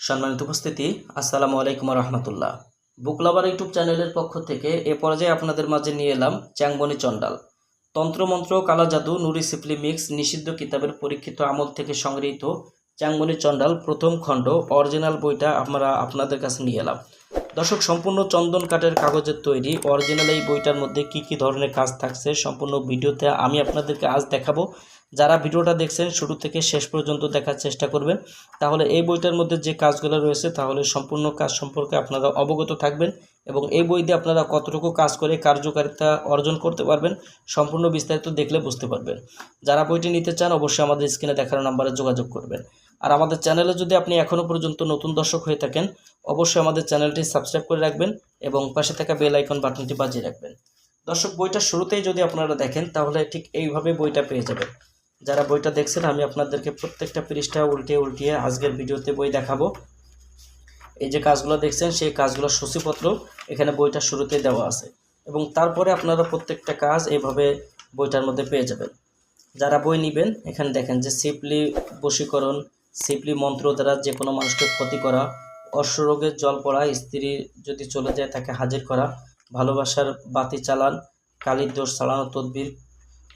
সম্মানিত উপস্থিতি, আসসালামু আলাইকুম রহমতুল্লাহ। বুক লাভার ইউটিউব চ্যানেলের পক্ষ থেকে এ পর্যায়ে আপনাদের মাঝে নিয়ে এলাম চ্যাংবনি চণ্ডাল। তন্ত্রমন্ত্র, কালা জাদু, নুরি সিফলি মিক্স, নিষিদ্ধ কিতাবের পরীক্ষিত আমল থেকে সংগৃহীত চ্যাংবনি চণ্ডাল প্রথম খণ্ড, অরিজিনাল বইটা আমরা আপনাদের কাছে নিয়ে এলাম। দর্শক, সম্পূর্ণ চন্দন কাঠের কাগজের তৈরি, অরিজিনাল এই বইটার মধ্যে কি কি ধরনের কাজ থাকছে সম্পূর্ণ ভিডিওতে আমি আপনাদেরকে আজ দেখাবো। যারা ভিডিওটা দেখছেন, শুরু থেকে শেষ পর্যন্ত দেখার চেষ্টা করবেন। তাহলে এই বইটার মধ্যে যে কাজগুলো রয়েছে, তাহলে সম্পূর্ণ কাজ সম্পর্কে আপনারা অবগত থাকবেন এবং এই বই দিয়ে আপনারা কতটুকু কাজ করে কার্যকারিতা অর্জন করতে পারবেন, সম্পূর্ণ বিস্তারিত দেখলে বুঝতে পারবেন। যারা বইটি নিতে চান, অবশ্যই আমাদের স্ক্রিনে দেখানো নাম্বারে যোগাযোগ করবেন। আর আমাদের চ্যানেলে যদি আপনি এখনও পর্যন্ত নতুন দর্শক হয়ে থাকেন, অবশ্যই আমাদের চ্যানেলটি সাবস্ক্রাইব করে রাখবেন এবং পাশে থাকা বেল আইকন বাটনটি বাজিয়ে রাখবেন। দর্শক, বইটা শুরুতেই যদি আপনারা দেখেন, তাহলে ঠিক এইভাবে বইটা পেয়ে যাবেন। যারা বইটা দেখছেন, আমি আপনাদেরকে প্রত্যেকটা পৃষ্ঠা উল্টিয়ে উল্টিয়ে আজকের ভিডিওতে বই দেখাবো। এই যে কাজগুলো দেখছেন, সেই কাজগুলো সূচিপত্র এখানে বইটা শুরুতে দেওয়া আছে। এবং তারপরে আপনারা প্রত্যেকটা কাজ এইভাবে বইটার মধ্যে পেয়ে যাবেন। যারা বই নেবেন, এখানে দেখেন যে সিপলি বশীকরণ সিপলি মন্ত্র দ্বারা যে কোনো মানুষকে ক্ষতি করা, অশ্বরোগের জল পড়া, স্ত্রী যদি চলে যায় তাকে হাজির করা, ভালোবাসার বাতি চালান, কালির দোষ চালানো, তদবির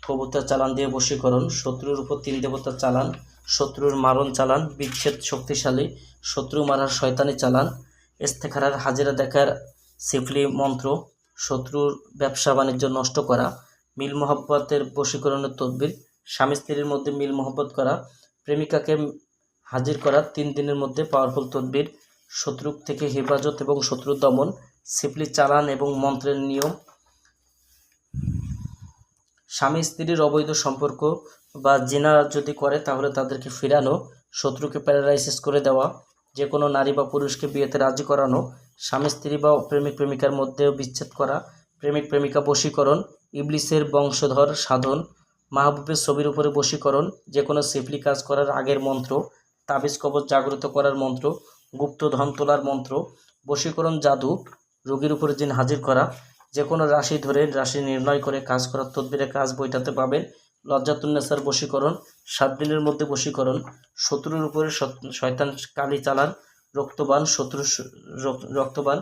কবুতর চালান দিয়ে বশীকরণ, শত্রুর উপর তিন দেবতার চালান, শত্রুর মারণ চালান, বিচ্ছেদ শক্তিশালী, শত্রু মারার শয়তানি চালান, ইস্তেখারার হাজিরা দেখার সিফলি মন্ত্র, শত্রুর ব্যবসা বাণিজ্য নষ্ট করা, মিল মহব্বতের বশীকরণের তদবির, স্বামী স্ত্রীর মধ্যে মিল মহব্বত করা, প্রেমিকাকে হাজির করা তিন দিনের মধ্যে পাওয়ারফুল তদবির শত্রু থেকে হেফাজত এবং শত্রু দমন, সিফলি চালান এবং মন্ত্রের নিয়ম স্বামী স্ত্রীর অবৈধ সম্পর্ক বা জিনা যদি করে, তাহলে তাদেরকে ফিরানো, শত্রুকে প্যারালাইসিস করে দেওয়া যে কোনো নারী বা পুরুষকে বিয়েতে রাজি করানো, স্বামী স্ত্রী বা প্রেমিক প্রেমিকার মধ্যেও বিচ্ছেদ করা, প্রেমিক প্রেমিকা বশীকরণ, ইবলিসের বংশধর সাধন, মাহবুবের ছবির উপরে বশীকরণ যে কোনো সিফলি কাজ করার আগের মন্ত্র, তাবিজ কবচ জাগ্রত করার মন্ত্র, গুপ্ত ধন তোলার মন্ত্র, বশীকরণ জাদু, রোগীর উপরে জিন হাজির করা যে কোনো রাশি ধরে রাশি নির্ণয় করে কাজ করার তদবিরের কাজ বইটাতে পাবেন। লজ্জাতুন্নেসার বশীকরণ, সাত দিনের মধ্যে বশীকরণ, শত্রুর উপরে শয়তান কালি চালান, রক্তবান, শত্রু রক্তবান,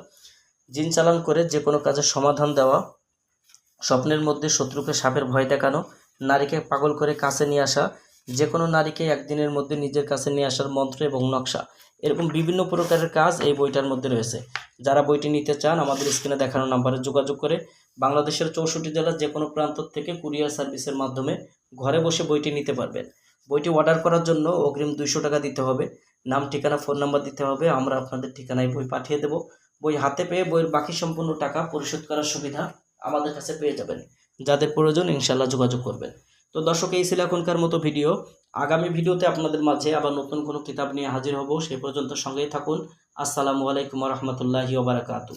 জিন চালান করে যে কোনো কাজের সমাধান দেওয়া, স্বপ্নের মধ্যে শত্রুকে সাপের ভয় দেখানো, নারীকে পাগল করে কাছে নিয়ে আসা যে কোনো নারীকে একদিনের মধ্যে নিজের কাছে নিয়ে আসার মন্ত্র এবং নকশা। এরকম বিভিন্ন প্রকারের কাজ এই বইটার মধ্যে রয়েছে। যারা বইটি নিতে চান, আমাদের স্ক্রিনে দেখানো নাম্বারে যোগাযোগ করে বাংলাদেশের চৌষট্টি জেলার যে কোনো প্রান্ত থেকে কুরিয়ার সার্ভিসের মাধ্যমে ঘরে বসে বইটি নিতে পারবেন। বইটি অর্ডার করার জন্য অগ্রিম দুইশো টাকা দিতে হবে। নাম, ঠিকানা, ফোন নাম্বার দিতে হবে। আমরা আপনাদের ঠিকানায় বই পাঠিয়ে দেব। বই হাতে পেয়ে বইয়ের বাকি সম্পূর্ণ টাকা পরিশোধ করার সুবিধা আমাদের কাছে পেয়ে যাবেন। যাদের প্রয়োজন ইনশাল্লাহ যোগাযোগ করবেন। তো দর্শক, এই ছিল এখনকার মতো ভিডিও। আগামী ভিডিওতে আপনাদের মাঝে আবার নতুন কোনো কিতাব নিয়ে হাজির হব। সেই পর্যন্ত সঙ্গেই থাকুন। আসসালামু আলাইকুম রহমতুল্লাহি ওবরাকাতু